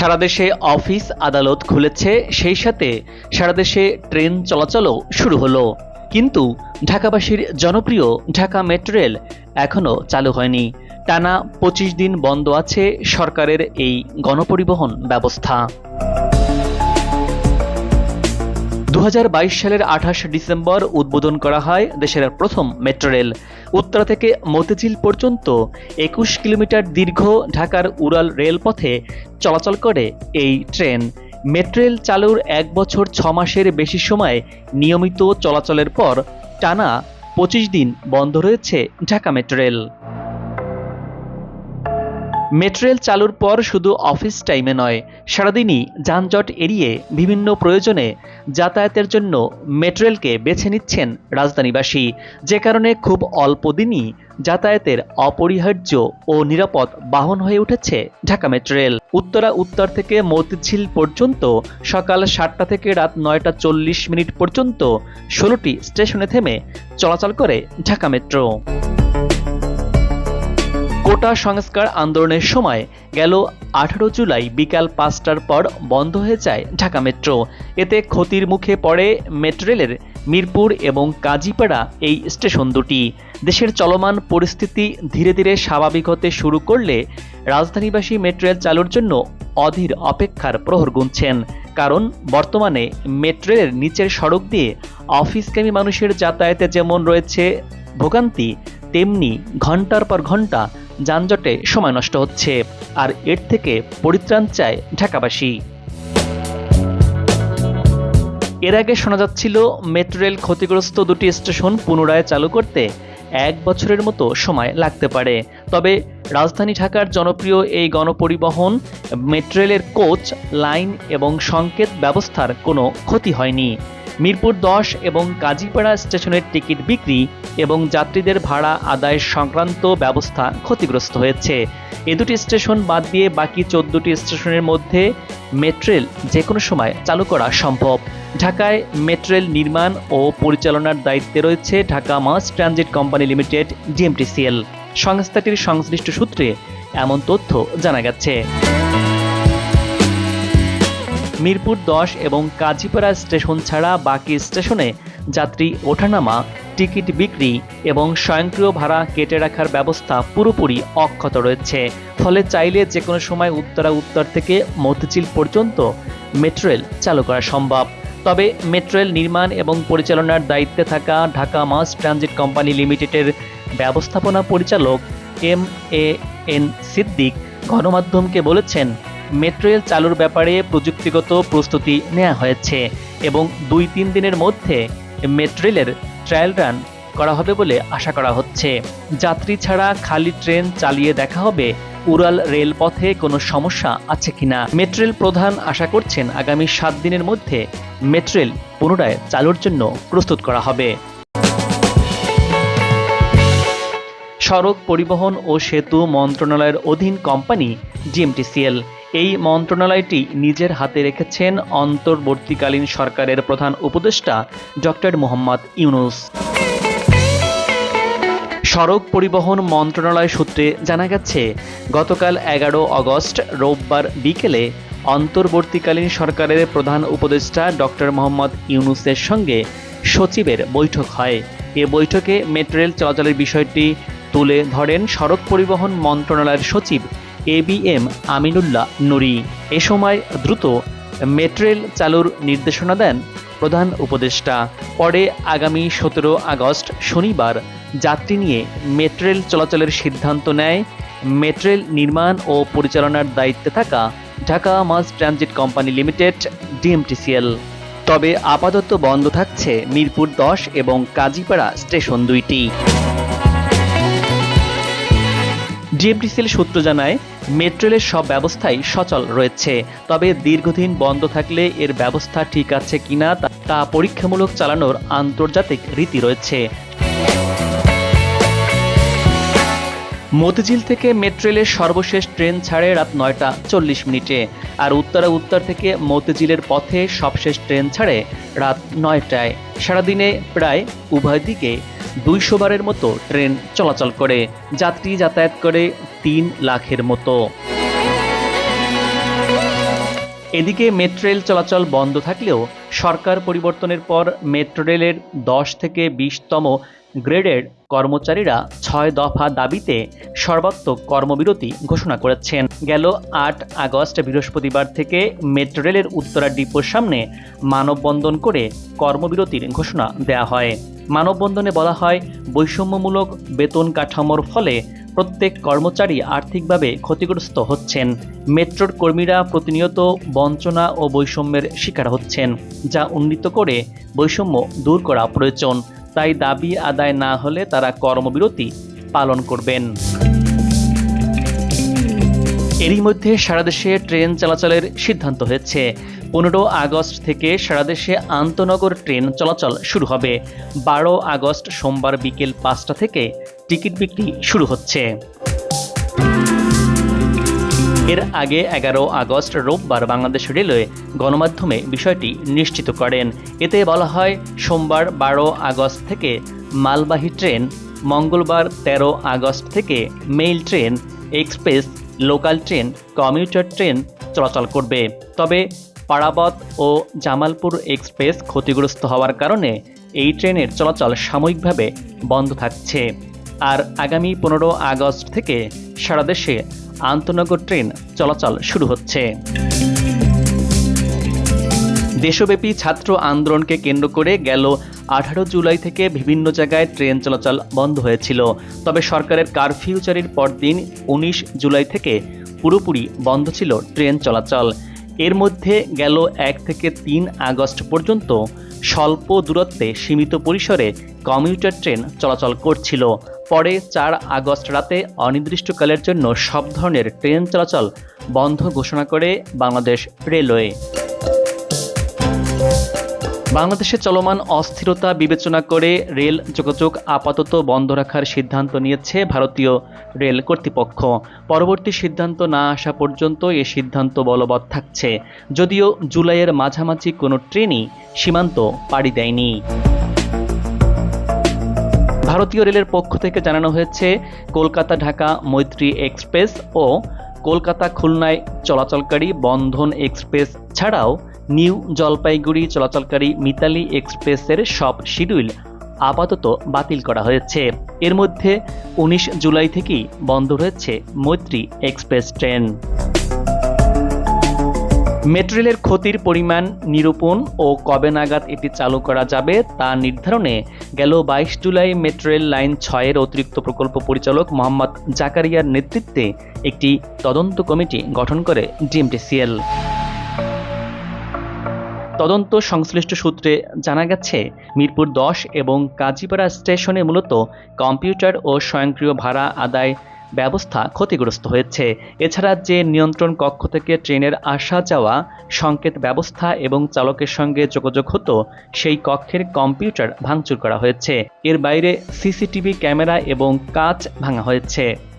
সারা দেশে অফিস আদালত খুলেছে, সেই সাথে সারা দেশে ট্রেন চলাচলও শুরু হলো। কিন্তু ঢাকাবাসীর জনপ্রিয় ঢাকা মেট্রো রেল এখনও চালু হয়নি। টানা পঁচিশ দিন বন্ধ আছে সরকারের এই গণপরিবহন ব্যবস্থা। দু হাজার বাইশ সালের আঠাশ ডিসেম্বর উদ্বোধন করা হয় দেশের প্রথম মেট্রো রেল। উত্তরা থেকে মতিঝিল পর্যন্ত একুশ কিলোমিটার দীর্ঘ ঢাকার উড়াল রেলপথে চলাচল করে এই ট্রেন। মেট্রো রেল চালুর এক বছর ছ মাসের বেশি সময় নিয়মিত চলাচলের পর টানা পঁচিশ দিন বন্ধ রয়েছে Dhaka metro rail. Metro rail চালুর পর শুধু অফিস টাইমে নয়, সারাদিনই যানজট এড়িয়ে বিভিন্ন প্রয়োজনে যাতায়াতের জন্য মেট্রেলকে বেছে নিচ্ছেন রাজধানীবাসী। যে কারণে খুব অল্প দিনই যাতায়াতের অপরিহার্য ও নিরাপদ বাহন হয়ে উঠেছে ঢাকা মেট্রেল। উত্তরা উত্তর থেকে মতিঝিল পর্যন্ত সকাল সাতটা থেকে রাত নয়টা চল্লিশ মিনিট পর্যন্ত ষোলোটি স্টেশনে থেমে চলাচল করে ঢাকা মেট্রো। কোটা সংস্কার আন্দোলনের সময় গেল আঠারো জুলাই বিকাল পাঁচটার পর বন্ধ হয়ে যায় ঢাকা মেট্রো। এতে ক্ষতির মুখে পড়ে মেট্রো রেলের মিরপুর এবং কাজীপাড়া এই স্টেশন দুটি। দেশের চলমান পরিস্থিতি ধীরে ধীরে স্বাভাবিক হতে শুরু করলে রাজধানীবাসী মেট্রো রেল চালুর জন্য অধীর অপেক্ষার প্রহর গুনছেন। কারণ বর্তমানে মেট্রো রেলের নিচের সড়ক দিয়ে অফিসগামী মানুষের যাতায়াতে যেমন রয়েছে ভোগান্তি, তেমনি ঘণ্টার পর ঘণ্টা যানজটে সময় নষ্ট হচ্ছে। আর এর থেকে পরিত্রাণ চায় ঢাকাবাসী। এর আগে শোনা যাচ্ছিল, মেট্রো রেল ক্ষতিগ্রস্ত দুটি স্টেশন পুনরায় চালু করতে এক বছরের মতো সময় লাগতে পারে। তবে রাজধানী ঢাকার জনপ্রিয় এই গণপরিবহন, মেট্রো রেলের কোচ, লাইন এবং সংকেত ব্যবস্থার কোনো ক্ষতি হয়নি। মিরপুর দশ এবং কাজীপাড়া স্টেশনের টিকিট বিক্রি এবং যাত্রীদের ভাড়া আদায় সংক্রান্ত ব্যবস্থা ক্ষতিগ্রস্ত হয়েছে। এ দুটি স্টেশন বাদ দিয়ে বাকি চোদ্দটি স্টেশনের মধ্যে মেট্রেল যে কোনো সময় চালু করা সম্ভব। ঢাকায় মেট্রেল নির্মাণ ও পরিচালনার দায়িত্বে রয়েছে Dhaka mass transit company limited, DMTCL. সংস্থাটির সংশ্লিষ্ট সূত্রে এমন তথ্য জানা গেছে। মিরপুর দশ এবং কাজীপাড়া স্টেশন ছাড়া বাকি স্টেশনে যাত্রী ওঠানামা, টিকিট বিক্রি এবং স্বয়ংক্রিয় ভাড়া কেটে রাখার ব্যবস্থা পুরোপুরি অক্ষত রয়েছে। ফলে চাইলে যে কোনো সময় উত্তরা উত্তর থেকে মতিঝিল পর্যন্ত মেট্রো রেল চালু করা সম্ভব। তবে মেট্রো রেল নির্মাণ এবং পরিচালনার দায়িত্বে থাকা ঢাকা মাস ট্রানজিট কোম্পানি লিমিটেডের ব্যবস্থাপনা পরিচালক এম এ এন সিদ্দিক গণমাধ্যমকে বলেছেন মেট্রো রেল চালুর ব্যাপারে প্রযুক্তিগত প্রস্তুতি নেওয়া হয়েছে এবং দুই তিন দিনের মধ্যে মেট্রো রেলের ট্রায়াল রান করা হবে বলে আশা করা হচ্ছে। যাত্রী ছাড়া খালি ট্রেন চালিয়ে দেখা হবে, উড়াল রেলপথে কোনো সমস্যা আছে কিনা? মেট্রো রেল প্রধান আশা করছেন আগামী সাত দিনের মধ্যে মেট্রো রেল পুনরায় চালুর জন্য প্রস্তুত করা হবে। সড়ক পরিবহন ও সেতু মন্ত্রণালয়ের অধীন কোম্পানি জিএমটিসিএল এই মন্ত্রণালয়টি নিজের হাতে রেখেছেন অন্তর্বর্তীকালীন সরকারের প্রধান উপদেষ্টা ডক্টর মোহাম্মদ ইউনুস। সড়ক পরিবহন মন্ত্রণালয় সূত্রে জানা গেছে, গতকাল এগারো আগস্ট রোববার বিকেলে অন্তর্বর্তীকালীন সরকারের প্রধান উপদেষ্টা ডক্টর মোহাম্মদ ইউনুসের সঙ্গে সচিবের বৈঠক হয়। এ বৈঠকে মেট্রো রেল চলাচলের বিষয়টি তুলে ধরেন সড়ক পরিবহন মন্ত্রণালয়ের সচিব A B M Aminullah Nuri. এ সময় দ্রুত মেট্রেল চালুর নির্দেশনা দেন প্রধান উপদেষ্টা। পরে আগামী সতেরো আগস্ট শনিবার যাত্রী নিয়ে মেট্রেল চলাচলের সিদ্ধান্ত নেয়। মেট্রেল নির্মাণ ও পরিচালনার দায়িত্বে থাকা Dhaka mass transit company limited, DMTCL. তবে আপাতত বন্ধ থাকছে মিরপুর দশ এবং কাজীপাড়া স্টেশন দুইটি। ডিএমটিসিএল সূত্র জানায়, মেট্রো রেলের সব ব্যবস্থাই সচল রয়েছে। তবে দীর্ঘদিন বন্ধ থাকলে এর ব্যবস্থা ঠিক আছে কিনা তা- পরীক্ষামূলক চালানোর আন্তর্জাতিক রীতি রয়েছে। মতিঝিল থেকে মেট্রো রেলের সর্বশেষ ট্রেন ছাড়ে রাত নয়টা চল্লিশ মিনিটে। আর উত্তরা উত্তর থেকে মতিঝিলের পথে সবশেষ ট্রেন ছাড়ে রাত নয়টায়। সারাদিনে প্রায় উভয় দিকে দুইশো বারের মতো ট্রেন চলাচল করে, যাত্রী যাতায়াত করে তিন লাখের মতো। এদিকে মেট্রো রেল চলাচল বন্ধ থাকলেও সরকার পরিবর্তনের পর মেট্রো রেলের দশ থেকে বিশতম গ্রেডের কর্মচারীরা ছয় দফা দাবিতে সর্বাত্মক কর্মবিরতি ঘোষণা করেছেন। গেল আট আগস্ট, বৃহস্পতিবার থেকে মেট্রো রেলের উত্তরা ডিপোর সামনে মানববন্ধন করে কর্মবিরতির ঘোষণা দেয়া হয়। মানববন্ধনে বলা হয়, বৈষম্যমূলক বেতন কাঠামোর ফলে প্রত্যেক কর্মচারী আর্থিকভাবে ক্ষতিগ্রস্ত হচ্ছেন। মেট্রোর কর্মীরা প্রতিনিয়ত বঞ্চনা ও বৈষম্যের শিকার হচ্ছেন, যা উন্নীত করে বৈষম্য দূর করা প্রয়োজন। তাই দাবি আদায় না হলে তারা কর্মবিরতি পালন করবেন। এরই মধ্যে সারা দেশে ট্রেন চলাচলের সিদ্ধান্ত হয়েছে। পনেরো আগস্ট থেকে সারা দেশে আন্তনগর ট্রেন চলাচল শুরু হবে। বারো আগস্ট সোমবার বিকেল পাঁচটা থেকে টিকিট বিক্রি শুরু হচ্ছে। এর আগে এগারো আগস্ট রোববার বাংলাদেশ রেলওয়ে গণমাধ্যমে বিষয়টি নিশ্চিত করেন। এতে বলা হয়, সোমবার বারো আগস্ট থেকে মালবাহী ট্রেন, মঙ্গলবার তেরো আগস্ট থেকে mail train, express local train commuter train চলাচল করবে। তবে পারাবত ও জামালপুর এক্সপ্রেস ক্ষতিগ্রস্ত হওয়ার কারণে এই ট্রেনের চলাচল সাময়িকভাবে বন্ধ থাকছে। আর আগামী পনেরো আগস্ট থেকে সারা দেশে আন্তনগর ট্রেন চলাচল শুরু হচ্ছে। দেশব্যাপী ছাত্র আন্দোলনকে কেন্দ্র করে গেল আঠারো জুলাই থেকে বিভিন্ন জায়গায় ট্রেন চলাচল বন্ধ হয়েছিল। তবে সরকারের কারফিউ জারির পরদিন উনিশ জুলাই থেকে পুরোপুরি বন্ধ ছিল ট্রেন চলাচল। এর মধ্যে গেল এক থেকে তিন আগস্ট পর্যন্ত স্বল্প দূরত্বে সীমিত পরিসরে কমিউটার ট্রেন চলাচল করছিল। পরে চার আগস্ট রাতে অনির্দিষ্টকালের জন্য সব ধরনের ট্রেন চলাচল বন্ধ ঘোষণা করে বাংলাদেশ রেলওয়ে। বাংলাদেশে চলমান অস্থিরতা বিবেচনা করে রেল যোগাযোগ আপাতত বন্ধ রাখার সিদ্ধান্ত নিয়েছে ভারতীয় রেল কর্তৃপক্ষ। পরবর্তী সিদ্ধান্ত না আসা পর্যন্ত এ সিদ্ধান্ত বলবৎ থাকছে। যদিও জুলাইয়ের মাঝামাঝি কোনো ট্রেনই সীমান্ত পাড়ি দেয়নি। ভারতীয় রেলের পক্ষ থেকে জানানো হয়েছে, কলকাতা ঢাকা মৈত্রী এক্সপ্রেস ও কলকাতা খুলনায় চলাচলকারী বন্ধন এক্সপ্রেস ছাড়াও নিউ জলপাইগুড়ি চলাচলকারী মিতালি এক্সপ্রেসের সব শিডিউল আপাতত বাতিল করা হয়েছে। এর মধ্যে উনিশ জুলাই থেকেই বন্ধ রয়েছে মৈত্রী এক্সপ্রেস ট্রেন। মেট্রো রেলের ক্ষতির পরিমাণ নিরূপণ ও কবে নাগাদ এটি চালু করা যাবে তা নির্ধারণে গেল বাইশ জুলাই মেট্রো রেল লাইন ছয়ের অতিরিক্ত প্রকল্প পরিচালক মোহাম্মদ জাকারিয়ার নেতৃত্বে একটি তদন্ত কমিটি গঠন করে ডিএমটিসিএল। তদন্ত সংশ্লিষ্ট সূত্রে জানা গেছে, মিরপুর দশ এবং কাজীপাড়া স্টেশনে মূলত কম্পিউটার ও স্বয়ংক্রিয় ভাড়া আদায় ব্যবস্থা ক্ষতিগ্রস্ত হয়েছে। এছাড়া যে নিয়ন্ত্রণ কক্ষ থেকে ট্রেনের আসা যাওয়া, সংকেত ব্যবস্থা এবং চালকের সঙ্গে যোগাযোগ হতো, সেই কক্ষের কম্পিউটার ভাঙচুর করা হয়েছে। এর বাইরে সিসিটিভি ক্যামেরা এবং কাচ ভাঙা হয়েছে।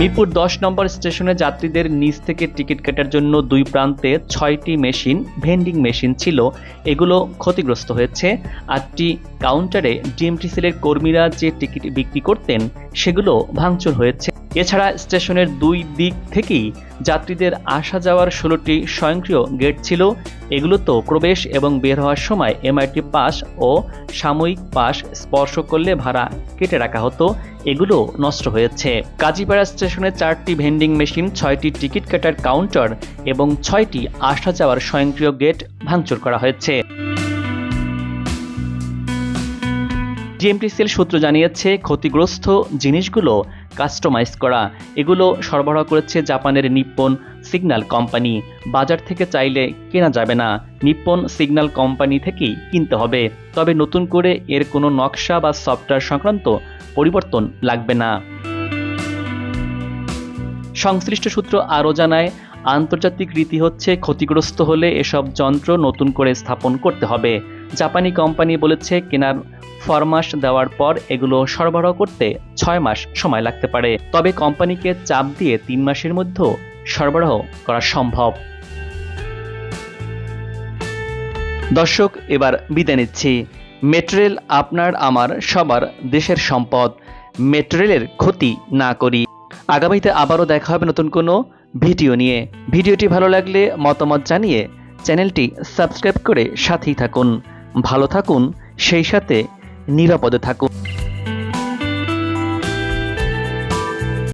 মিরপুর দশ নম্বর স্টেশনে যাত্রীদের নিচ থেকে টিকিট কাটার জন্য দুই প্রান্তে ছয়টি মেশিন, ভেন্ডিং মেশিন ছিল। এগুলো ক্ষতিগ্রস্ত হয়েছে। আটটি কাউন্টারে ডিএমটিসিলের কর্মীরা যে টিকিট বিক্রি করতেন, সেগুলো ভাঙচুর হয়েছে। এছাড়া স্টেশনের দুই দিক থেকেই যাত্রীদের আসা যাওয়ার ষোলোটি স্বয়ংক্রিয় গেট ছিল। এগুলো তো প্রবেশ এবং বের হওয়ার সময় এমআইটি পাস ও সাময়িক পাস স্পর্শ করলে ভাড়া কেটে রাখা হতো। এগুলো নষ্ট হয়েছে। কাজীপাড়া স্টেশনে চারটি ভেন্ডিং মেশিন, ছয়টি টিকিট কাটার কাউন্টার এবং ছয়টি আসা যাওয়ার স্বয়ংক্রিয় গেট ভাঙচুর করা হয়েছে। জিএমটিসিএল সূত্র জানিয়েছে, ক্ষতিগ্রস্ত জিনিসগুলো কাস্টমাইজ করা, এগুলো সরবরাহ করেছে জাপানের নিপ্পন সিগন্যাল কোম্পানি। বাজার থেকে চাইলে কেনা যাবে না, নিপ্পন সিগন্যাল কোম্পানি থেকেই কিনতে হবে। তবে নতুন করে এর কোনো নকশা বা সফটওয়্যার সংক্রান্ত পরিবর্তন লাগবে না। সংশ্লিষ্ট সূত্র আরও জানায়, আন্তর্জাতিক রীতি হচ্ছে ক্ষতিগ্রস্ত হলে এসব যন্ত্র নতুন করে স্থাপন করতে হবে। জাপানি কোম্পানি বলেছে কেনার ফরমাস দেওয়ার পর এগুলো সরবরাহ করতে ছয় মাস সময় লাগতে পারে। তবে কোম্পানিকে চাপ দিয়ে তিন মাসের মধ্যেও সরবরাহ করা সম্ভব। দর্শক, এবার বিদায় নিচ্ছি। মেট্রেল আপনার, আমার, সবার দেশের সম্পদ। মেট্রেলের ক্ষতি না করি। আগামীতে আবারও দেখা হবে নতুন কোনো ভিডিও নিয়ে। ভিডিওটি ভালো লাগলে মতামত জানিয়ে চ্যানেলটি সাবস্ক্রাইব করে সাথেই থাকুন। ভালো থাকুন, সেই সাথে নিরাপদে থাকুন।